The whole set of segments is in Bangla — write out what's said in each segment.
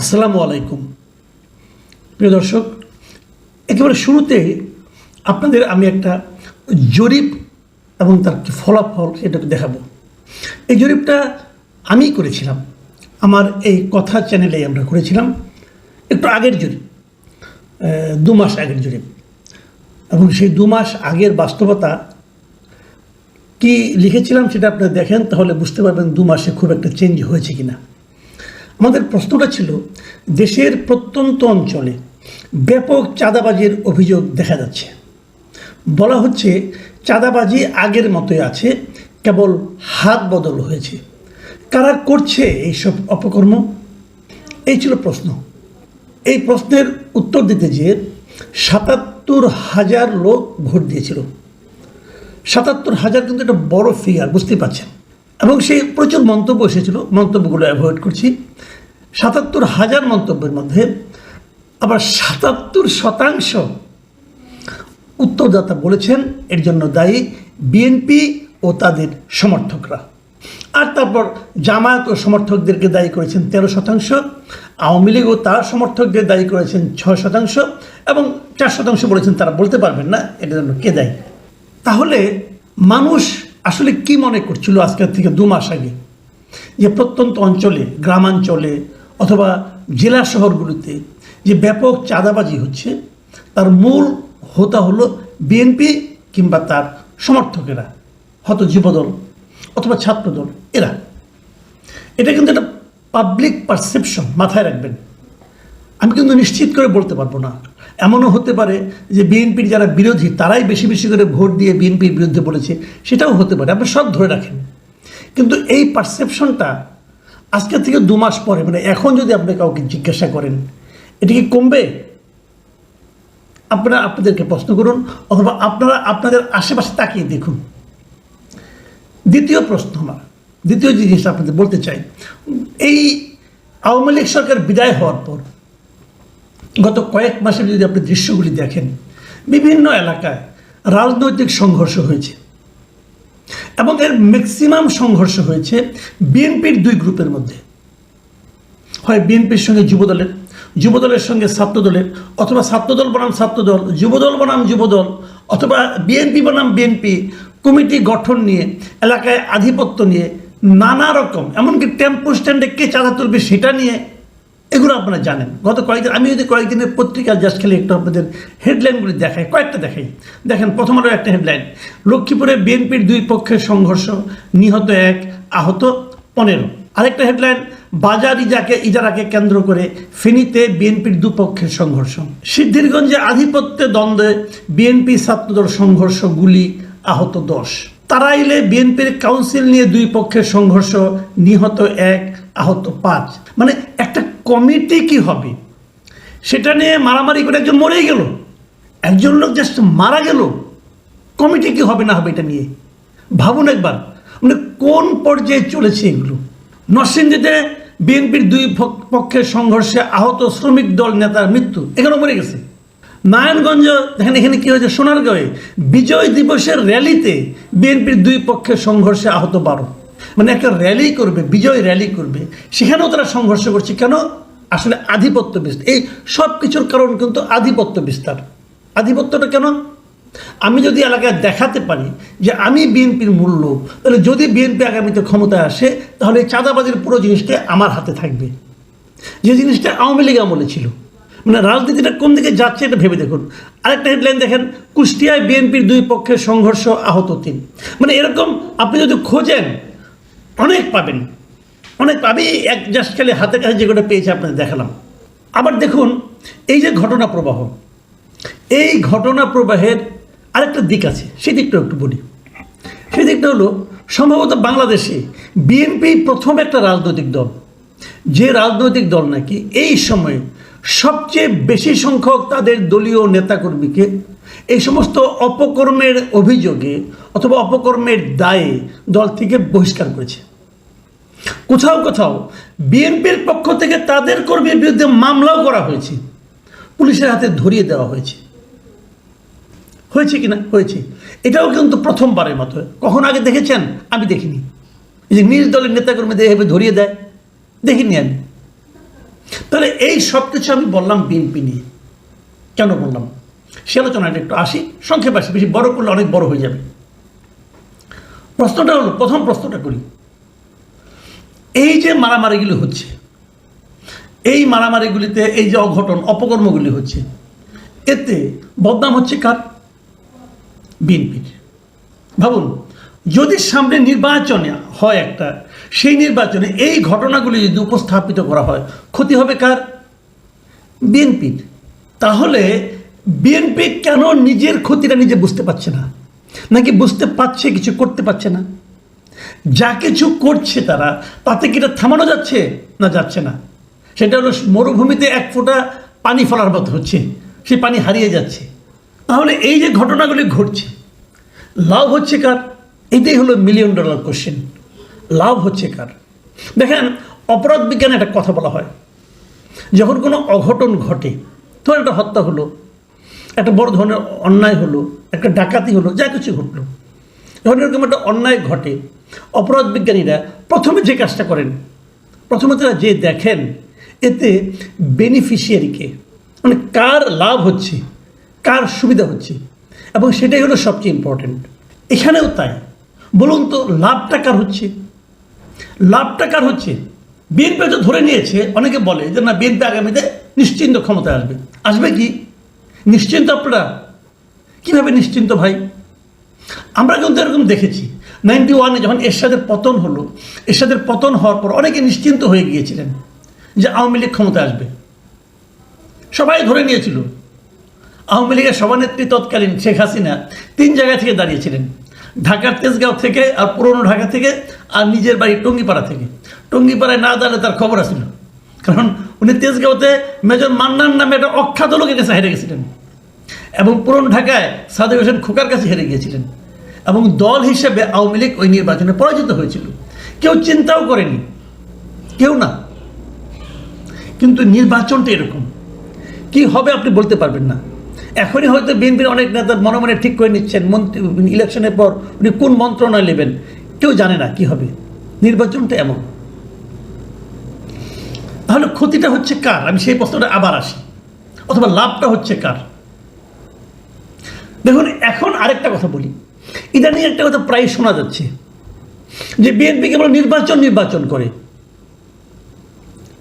আসসালামু আলাইকুম। প্রিয় দর্শক, একেবারে শুরুতে আপনাদের আমি একটা জরিপ এবং তার কি ফলাফল সেটা দেখাবো। এই জরিপটা আমি করেছিলাম। আমার এই কথা চ্যানেলে আমরা করেছিলাম। একটু আগের জরিপ দু মাস আগের জরিপ। এবং সেই দু মাস আগের বাস্তবতা কি লিখেছিলাম সেটা আপনারা দেখেন, তাহলে বুঝতে পারবেন দু মাসে খুব একটা চেঞ্জ হয়েছে কিনা। আমাদের প্রশ্নটা ছিল, দেশের প্রত্যন্ত অঞ্চলে ব্যাপক চাঁদাবাজির অভিযোগ দেখা যাচ্ছে। বলা হচ্ছে, চাঁদাবাজি আগের মতোই আছে, কেবল হাত বদল হয়েছে। কারা করছে এইসব অপকর্ম? এই ছিল প্রশ্ন। এই প্রশ্নের উত্তর দিতে যেয়ে সাতাত্তর হাজার লোক ভোট দিয়েছিল। সাতাত্তর হাজার কিন্তু একটা বড় ফিগার বুঝতে পারছেন। এবং সেই প্রচুর মন্তব্য এসেছিল, মন্তব্যগুলো অ্যাভয়েড করছি। সাতাত্তর হাজার মন্তব্যের মধ্যে আবার সাতাত্তর শতাংশ উত্তরদাতা বলেছেন এর জন্য দায়ী বিএনপি ও তাদের সমর্থকরা। আর তারপর জামায়াত ও সমর্থকদেরকে দায়ী করেছেন তেরো শতাংশ, আওয়ামী লীগ ও তার সমর্থকদের দায়ী করেছেন ছয় শতাংশ এবং চার শতাংশ বলেছেন তারা বলতে পারবেন না, এটার জন্য কে দায়ী। তাহলে মানুষ আসলে কি মনে করছিল আজকের থেকে দু মাস আগে? যে প্রত্যন্ত অঞ্চলে, গ্রামাঞ্চলে অথবা জেলা শহরগুলিতে যে ব্যাপক চাঁদাবাজি হচ্ছে, তার মূল হোতা হলো বিএনপি কিংবা তার সমর্থকেরা হয়তো যুবদল অথবা ছাত্রদল, এরা। এটা কিন্তু একটা পাবলিক পারসেপশন মাথায় রাখবেন। আমি কিন্তু নিশ্চিত করে বলতে পারব না। এমনও হতে পারে যে বিএনপির যারা বিরোধী, তারাই বেশি বেশি করে ভোট দিয়ে বিএনপির বিরুদ্ধে বলেছে। সেটাও হতে পারে, আপনি সব ধরে রাখেন। কিন্তু এই পারসেপশনটা আজকে থেকে দু মাস পরে মানে এখন যদি আপনি কাউকে জিজ্ঞাসা করেন, এটি কি কমবে? আপনারা আপনাদেরকে প্রশ্ন করুন, অথবা আপনারা আপনাদের আশেপাশে তাকিয়ে দেখুন। দ্বিতীয় প্রশ্ন আমার, দ্বিতীয় যে জিনিসটা আপনাদের বলতে চাই, এই আওয়ামী লীগ সরকার বিদায় হওয়ার পর গত কয়েক মাসের যদি আপনি দৃশ্যগুলি দেখেন, বিভিন্ন এলাকায় রাজনৈতিক সংঘর্ষ হয়েছে এবং এর ম্যাক্সিমাম সংঘর্ষ হয়েছে বিএনপির দুই গ্রুপের মধ্যে। হয় বিএনপির সঙ্গে যুবদলের যুবদলের সঙ্গে ছাত্রদলের, অথবা ছাত্রদল বনাম ছাত্রদল, যুবদল বনাম যুবদল, অথবা বিএনপি বনাম বিএনপি কমিটি গঠন নিয়ে, এলাকায় আধিপত্য নিয়ে নানা রকম, এমনকি টেম্পো স্ট্যান্ডে কে চাঁদা তুলবে সেটা নিয়ে এগুলো আপনারা জানেন। গত কয়েকদিন আমি যদি কয়েকদিনের পত্রিকা জাস্ট খালি একটু আপনাদের হেডলাইনগুলি দেখাই, কয়েকটা দেখাই। দেখেন, প্রথমত একটা হেডলাইন লক্ষ্মীপুরে বিএনপির দুই পক্ষের সংঘর্ষ, নিহত এক, আহত পনেরো। আরেকটা হেডলাইন বাজার ইজাকে ইজারাকে কেন্দ্র করে ফেনীতে বিএনপির দুপক্ষের সংঘর্ষ। সিদ্ধিরগঞ্জে আধিপত্যে দ্বন্দ্বে বিএনপি ছাত্রদল সংঘর্ষ গুলি আহত দশ। তারাইলে বিএনপির কাউন্সিল নিয়ে দুই পক্ষের সংঘর্ষ, নিহত এক, আহত পাঁচ। মানে একটা কমিটি কি হবে? সেটা নিয়ে মারামারি করে একজন মরেই গেল। একজন লোক জাস্ট মারা গেল। কমিটি কি হবে না হবে এটা নিয়ে? ভাবুন একবার। মানে কোন পর্যায়ে চলেছে এগুলো? নরসিংদীতে বিএনপির দুই পক- পক্ষের সংঘর্ষে আহত শ্রমিক দল নেতার মৃত্যু, এখানে মরে গেছে। নারায়ণগঞ্জ, দেখেন এখানে কি হয়েছে? সোনারগাঁওয়ে বিজয় দিবসের র্যালিতে বিএনপির দুই পক্ষের সংঘর্ষে আহত বারো। মানে একটা র্যালি করবে, বিজয় র্যালি করবে, সেখানেও তারা সংঘর্ষ করছে। কেন? আসলে আধিপত্য বিস্তার। এই সব কিছুর কারণ কিন্তু আধিপত্য বিস্তার। আধিপত্যটা কেন? আমি যদি এলাকায় দেখাতে পারি যে আমি বিএনপির মূল্য তাহলে যদি বিএনপি আগামীতে ক্ষমতায় আসে, তাহলে চাঁদাবাজির পুরো জিনিসটা আমার হাতে থাকবে। যে জিনিসটা আওয়ামী লীগ আমলে ছিল। মানে রাজনীতিটা কোন দিকে যাচ্ছে এটা ভেবে দেখুন। আরেকটা হেডলাইন দেখেন, কুষ্টিয়ায় বিএনপির দুই পক্ষের সংঘর্ষ আহত তিন। মানে এরকম আপনি যদি খোঁজেন অনেক পাবেন। অনেক আমি এক জাস্ট খালি হাতে কাছে যেগুলো পেয়েছি আপনাদের দেখালাম। আবার দেখুন, এই যে ঘটনা প্রবাহ, এই ঘটনা প্রবাহের আরেকটা দিক আছে, সেই দিকটা একটু বলি। সেই দিকটা হলো, সম্ভবত বাংলাদেশে বিএনপি প্রথম একটা রাজনৈতিক দল। যে রাজনৈতিক দল নাকি এই সময়ে সবচেয়ে বেশি সংখ্যক তাদের দলীয় নেতাকর্মীকে এই সমস্ত অপকর্মের অভিযোগে অথবা অপকর্মের দায়ে দল থেকে বহিষ্কার করেছে। কোথাও কোথাও বিএনপির পক্ষ থেকে তাদের কর্মীর বিরুদ্ধে মামলাও করা হয়েছে। পুলিশের হাতে ধরিয়ে দেওয়া হয়েছে। হয়েছে কিনা? হয়েছে। এটাও কিন্তু প্রথমবারের মতো। কখন আগে দেখেছেন? আমি দেখিনি। যে নিজ দলের নেতাকর্মীদের এভাবে ধরিয়ে দেয়, দেখিনি আমি। তাহলে এই সব কিছু আমি বললাম বিএনপি নিয়ে। কেন বললাম? সে আলোচনাটা একটু আসি। সংক্ষেপে আসি। বেশি বড় করলে অনেক বড় হয়ে যাবে। প্রশ্নটা হলো, প্রথম প্রশ্নটা করি। এই যে মারামারিগুলি হচ্ছে, এই মারামারিগুলিতে এই যে অঘটন, অপকর্মগুলি হচ্ছে, এতে বদনাম হচ্ছে কার? বিএনপির। ভাবুন, যদি সামনে নির্বাচনে হয় একটা, সেই নির্বাচনে এই ঘটনাগুলি যদি উপস্থাপিত করা হয়, ক্ষতি হবে কার? বিএনপির। তাহলে বিএনপি কেন নিজের ক্ষতিটা নিজে বুঝতে পারছে না? নাকি বুঝতে পারছে, কিছু করতে পারছে না? যা কিছু করছে তারা, তাতে কি এটা থামানো যাচ্ছে? না যাচ্ছে না। সেটা হলো মরুভূমিতে এক ফোঁটা পানি ফলার মতো হচ্ছে। সেই পানি হারিয়ে যাচ্ছে। তাহলে এই যে ঘটনাগুলি ঘটছে, লাভ হচ্ছে কার? এটাই হলো মিলিয়ন ডলার কোশ্চেন লাভ হচ্ছে কার? দেখেন, অপরাধ বিজ্ঞানে একটা কথা বলা হয়। যখন কোনো অঘটন ঘটে ধর একটা হত্যা হলো, একটা বড় ধরনের অন্যায় হলো, একটা ডাকাতি হলো, যা কিছু ঘটলো। যখন এরকম একটা অন্যায় ঘটে অপরাধ বিজ্ঞানীরা প্রথমে যে কাজটা করেন, প্রথমে তারা যে দেখেন, এতে বেনিফিশিয়ারিকে মানে কার লাভ হচ্ছে, কার সুবিধা হচ্ছে, এবং সেটাই হলো সবচেয়ে ইম্পর্টেন্ট এখানেও তাই। বলুন তো, লাভটা কার হচ্ছে? লাভটা কার হচ্ছে? বিএনপি তো ধরে নিয়েছে, অনেকে বলে যে না বিএনপি আগামীতে নিশ্চিন্ত ক্ষমতায় আসবে। আসবে কি? নিশ্চিন্ত আপনারা? কীভাবে নিশ্চিন্ত ভাই? আমরা কিন্তু এরকম দেখেছি। নাইনটি ওয়ানে যখন এরশাদের পতন হলো, এরশাদের পতন হওয়ার পর অনেকে নিশ্চিন্ত হয়ে গিয়েছিলেন যে আওয়ামী লীগ ক্ষমতা আসবে। সবাই ধরে নিয়েছিল। আওয়ামী লীগের সভানেত্রী তৎকালীন শেখ হাসিনা তিন জায়গা থেকে দাঁড়িয়েছিলেন। ঢাকার তেজগাঁও থেকে আর পুরনো ঢাকা থেকে আর নিজের বাড়ি টঙ্গিপাড়া থেকে। টঙ্গিপাড়ায় না দাঁড়ালে তার খবর আসছিল কারণ উনি তেজগাঁওতে মেজর মান্নার নামে একটা অখ্যাত লোকের কাছে হেরে গেছিলেন। এবং পুরনো ঢাকায় সাদেক হোসেন খোকার কাছে হেরে গিয়েছিলেন। এবং দল হিসেবে আওয়ামী লীগ ওই নির্বাচনে পরাজিত হয়েছিল। কেউ চিন্তাও করেনি। কেউ না। কিন্তু নির্বাচনটা এরকম। কি হবে আপনি বলতে পারবেন না। এখনই হয়তো বিএনপির অনেক নেতা মনে মনে ঠিক করে নিচ্ছেন, মন্ত্রী, ইলেকশনের পর উনি কোন মন্ত্রণালয় নেবেন, কেউ জানে না কি হবে। নির্বাচনটা এমন। তাহলে ক্ষতিটা হচ্ছে কার? আমি সেই প্রশ্নটা আবার আসি। অথবা লাভটা হচ্ছে কার? দেখুন, এখন আরেকটা কথা বলি। ইদানিং একটা কথা প্রায় শোনা যাচ্ছে যে বিএনপি কেবল নির্বাচন নির্বাচন করে।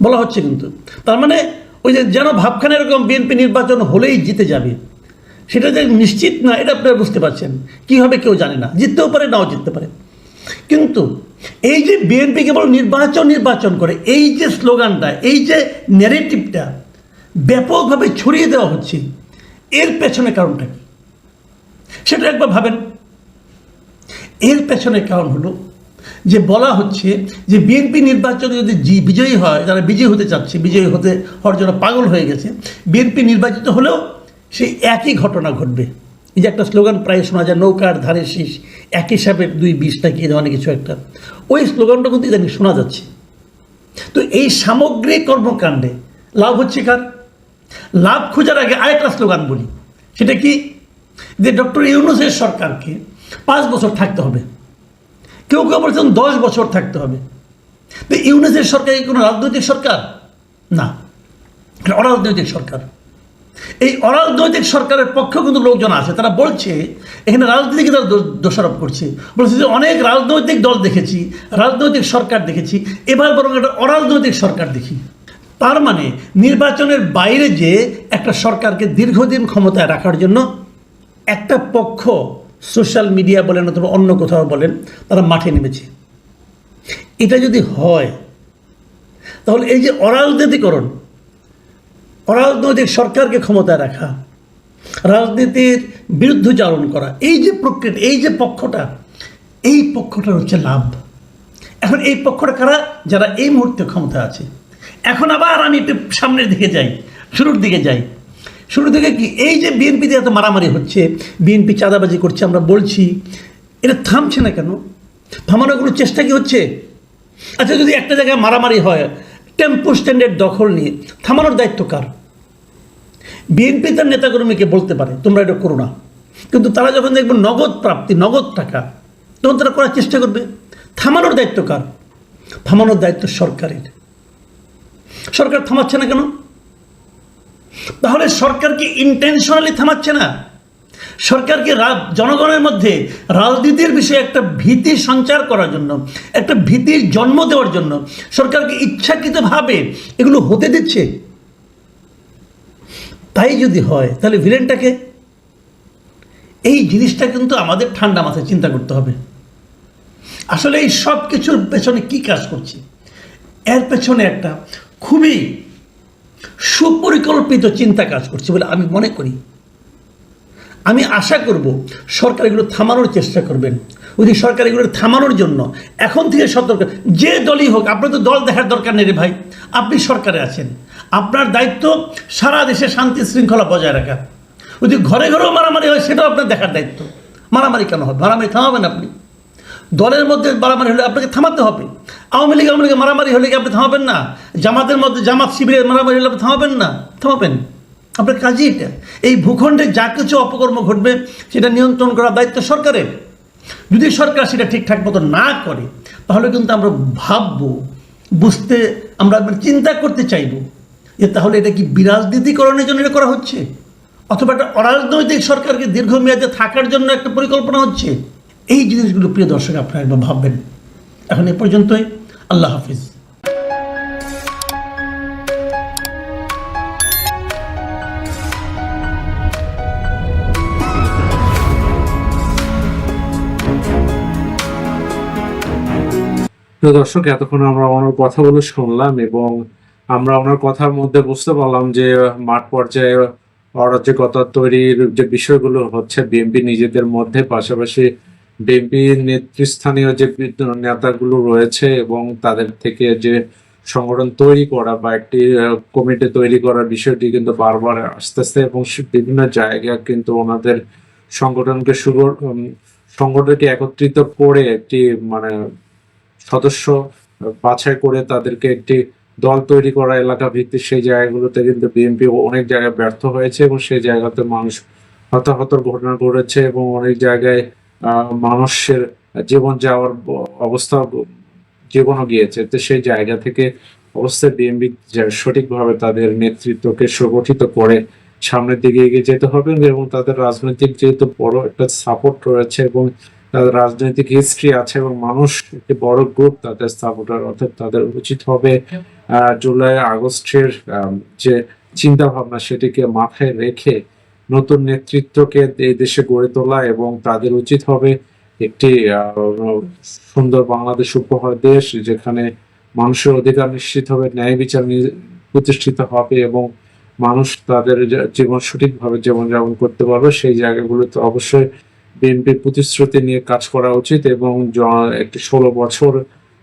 বলা হচ্ছে কিন্তু। তার মানে ওই যে যেন ভাবখানা এরকম বিএনপি নির্বাচন হলেই জিতে যাবে, সেটা যে নিশ্চিত না, এটা আপনারা বুঝতে পারছেন। কী হবে কেউ জানে না, জিততেও পারে, নাও জিততে পারে। কিন্তু এই যে বিএনপি কেবল নির্বাচন নির্বাচন করে, এই যে স্লোগানটা, এই যে ন্যারেটিভটা ব্যাপকভাবে ছড়িয়ে দেওয়া হচ্ছে, এর পেছনে কারণটা কি? সেটা একবার ভাবেন। এর পেছনে কারণ হলো যে বলা হচ্ছে যে বিএনপি নির্বাচনে যদি জি বিজয়ী হয়, যারা বিজয়ী হতে চাচ্ছে, বিজয়ী হতে হওয়ার জন্য পাগল হয়ে গেছে বিএনপি নির্বাচিত হলেও সেই একই ঘটনা ঘটবে। এই যে একটা স্লোগান প্রায় শোনা যায়, নৌকার ধারে শীষ, একই হিসাবে দুই বিষ নাকি এই ধরনের কিছু একটা। ওই স্লোগানটা কিন্তু ইদানিং শোনা যাচ্ছে। তো এই সামগ্রিক কর্মকাণ্ডে লাভ হচ্ছে কার? লাভ খোঁজার আগে আরেকটা স্লোগান বলি। সেটা কি? যে ডক্টর ইউনুসের সরকারকে পাঁচ বছর থাকতে হবে। কেউ কেউ বলছেন দশ বছর থাকতে হবে। তো ইউনিসের সরকার কোনো রাজনৈতিক সরকার? না। অরাজনৈতিক সরকার। এই অরাজনৈতিক সরকারের পক্ষে কিন্তু লোকজন আছে তারা বলছে, এখানে রাজনীতিকে তারা দোষারোপ করছে। বলছে যে অনেক রাজনৈতিক দল দেখেছি, রাজনৈতিক সরকার দেখেছি। এবার বরং একটা অরাজনৈতিক সরকার দেখি। তার মানে নির্বাচনের বাইরে যে একটা সরকারকে দীর্ঘদিন ক্ষমতায় রাখার জন্য একটা পক্ষ সোশ্যাল মিডিয়া বলেন অথবা অন্য কোথাও বলেন, তারা মাঠে নেমেছে। এটা যদি হয়, তাহলে এই যে অরাজনীতিকরণ, অরাজনৈতিক সরকারকে ক্ষমতায় রাখা, রাজনীতির বিরুদ্ধ বিরুদ্ধচারণ করা, এই যে প্রক্রিয়া, এই যে পক্ষটা, এই পক্ষটার হচ্ছে লাভ। এখন এই পক্ষটা কারা? যারা এই মুহূর্তে ক্ষমতা আছে। এখন আবার আমি একটু সামনের দিকে যাই, শুরুর দিকে যাই। শুরু থেকে কি, এই যে বিএনপিতে এত মারামারি হচ্ছে, বিএনপি চাঁদাবাজি করছে, আমরা বলছি, এটা থামছে না কেন? থামানোর কোনো চেষ্টা কি হচ্ছে? আচ্ছা যদি একটা জায়গায় মারামারি হয়, টেম্পো স্ট্যান্ডের দখল নিয়ে, থামানোর দায়িত্ব কার? বিএনপি তার নেতাকর্মীকে বলতে পারে, তোমরা এটা করো না। কিন্তু তারা যখন দেখবে নগদ প্রাপ্তি, নগদ টাকা, তখন তারা করার চেষ্টা করবে। থামানোর দায়িত্ব কার? থামানোর দায়িত্ব সরকারের। সরকার থামাচ্ছে না কেন? তাহলে সরকারকে ইন্টেনশনালি থামাচ্ছে না? সরকারকে জনগণের মধ্যে রাজনীতির বিষয়ে একটা ভীতি সঞ্চার করার জন্য, একটা ভীতির জন্ম দেওয়ার জন্য সরকারকে ইচ্ছাকৃতভাবে এগুলো হতে দিচ্ছে? তাই যদি হয়, তাহলে ভিলেনটাকে? এই জিনিসটা কিন্তু আমাদের ঠান্ডা মাথায় চিন্তা করতে হবে। আসলে এই সব কিছুর পেছনে কি কাজ করছে? এর পেছনে একটা খুবই সুপরিকল্পিত চিন্তা কাজ করছে বলে আমি মনে করি। আমি আশা করব সরকার এগুলো থামানোর চেষ্টা করবেন। যদি সরকার এগুলো থামানোর জন্য এখন থেকে সতর্ক, যে দলই হোক, আপনার তো দল দেখার দরকার নেই রে ভাই। আপনি সরকারে আছেন। আপনার দায়িত্ব সারা দেশে শান্তি শৃঙ্খলা বজায় রাখা। যদি ঘরে ঘরেও মারামারি হয়, সেটাও আপনার দেখার দায়িত্ব। মারামারি কেন হবে? মারামারি থামাবেন আপনি। দলের মধ্যে মারামারি হলে আপনাকে থামাতে হবে। আওয়ামী লীগ, আওয়ামী মারামারি হলে কি আপনি থামাবেন না? জামাতের মধ্যে, জামাত শিবিরের মারামারি হলে আপনি থামাবেন না? থামাবেন। আপনার কাজই এটা। এই ভূখণ্ডে যা কিছু অপকর্ম ঘটবে, সেটা নিয়ন্ত্রণ করার দায়িত্ব সরকারের। যদি সরকার সেটা ঠিকঠাক মতো না করে, তাহলে কিন্তু আমরা ভাববো, বুঝতে আমরা চিন্তা করতে চাইব যে তাহলে এটা কি বিরাজনীতিকরণের জন্য এটা করা হচ্ছে? অথবা একটা অরাজনৈতিক সরকারকে দীর্ঘমেয়াদে থাকার জন্য একটা পরিকল্পনা হচ্ছে? এই জিনিসগুলো প্রিয় দর্শক আপনারা একবার ভাববেন। এখন এ পর্যন্তই, আল্লাহ হাফিজ। প্রিয় দর্শক, এতক্ষণ আমরা ওনার কথাগুলো শুনলাম এবং আমরা ওনার কথার মধ্যে বুঝতে পারলাম যে মাঠ পর্যায়ে অরাজকতা তৈরির যে বিষয়গুলো হচ্ছে, বিএনপি নিজেদের মধ্যে পাশাপাশি বিএনপি নেতৃস্থানীয় যে নেতাগুলো রয়েছে এবং তাদের থেকে যে সংগঠন তৈরি করা বা একটি কমিটি তৈরি করার বিষয়টি কিন্তু বারবার আসতেছে এবং বিভিন্ন জায়গায় কিন্তু ওনাদের সংগঠনকে শুরু সংগঠনকে একত্রিত করে একটি মানে সদস্য বাছাই করে তাদেরকে একটি দল তৈরি করা এলাকা ভিত্তিক সেই জায়গাগুলোতে কিন্তু বিএনপি অনেক জায়গায় ব্যর্থ হয়েছে এবং সেই জায়গাতে মানুষ হতাহতর ঘটনা ঘটেছে এবং অনেক জায়গায় মানুষের জীবন যাওয়ার অবস্থা জীবনও গিয়েছে। তো সেই জায়গা থেকে অবশ্যই বিএনপি সঠিকভাবে তাদের নেতৃত্বকে সংগঠিত করে সামনের দিকে এগিয়ে যেতে হবে এবং তাদের রাজনৈতিক যেহেতু বড় একটা সাপোর্ট রয়েছে এবং তাদের রাজনৈতিক হিস্ট্রি আছে এবং মানুষ একটি বড় গ্রুপ তাদের সাপোর্টার অর্থাৎ তাদের উচিত হবে জুলাই আগস্টের যে চিন্তা ভাবনা সেটিকে মাথায় রেখে নতুন নেতৃত্বকে এই দেশে গড়ে তোলা এবং তাদের উচিত হবে একটি সুন্দর বাংলাদেশ উপহার দেশ যেখানে মানুষের অধিকার নিশ্চিত হবে, ন্যায় বিচার প্রতিষ্ঠিত হবে এবং মানুষ তাদের জীবন সঠিকভাবে জীবনযাপন করতে পারবে। সেই জায়গাগুলোতে অবশ্যই বিএনপির প্রতিশ্রুতি নিয়ে কাজ করা উচিত এবং একটি ষোলো বছর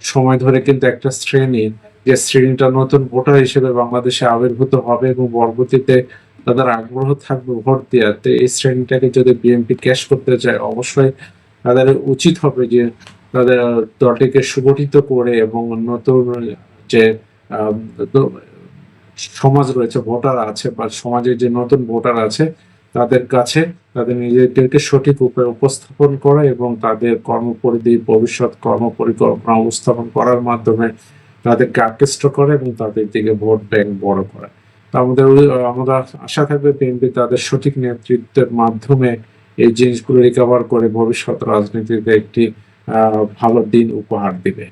সময় ধরে কিন্তু একটা শ্রেণি, যে শ্রেণীটা নতুন ভোটার হিসেবে বাংলাদেশে আবির্ভূত হবে এবং পরবর্তীতে তাদের আগ্রহ থাকবে ভোট দেওয়াতে এই শ্রেণীটাকে যদি বিএনপি ক্যাশ করতে চায়, অবশ্যই তাদের উচিত হবে যে তাদের দলটিকে সুগঠিত করে এবং নতুন যে সমাজ রয়েছে, ভোটার আছে বা সমাজের যে নতুন ভোটার আছে, তাদের কাছে তাদের নিজেদেরকে সঠিক উপায়ে উপস্থাপন করা এবং তাদের কর্মপরিধি, ভবিষ্যৎ কর্মপরিকল্পনা উপস্থাপন করার মাধ্যমে তাদেরকে আকৃষ্ট করে এবং তাদের দিকে ভোট ব্যাংক বড় করা। আমাদের আমরা আশা থাকবে বিএনপি তাদের সঠিক নেতৃত্বের মাধ্যমে এই জিনিসগুলো রিকভার করে ভবিষ্যৎ রাজনীতিতে একটি ভালো দিন উপহার দিবে।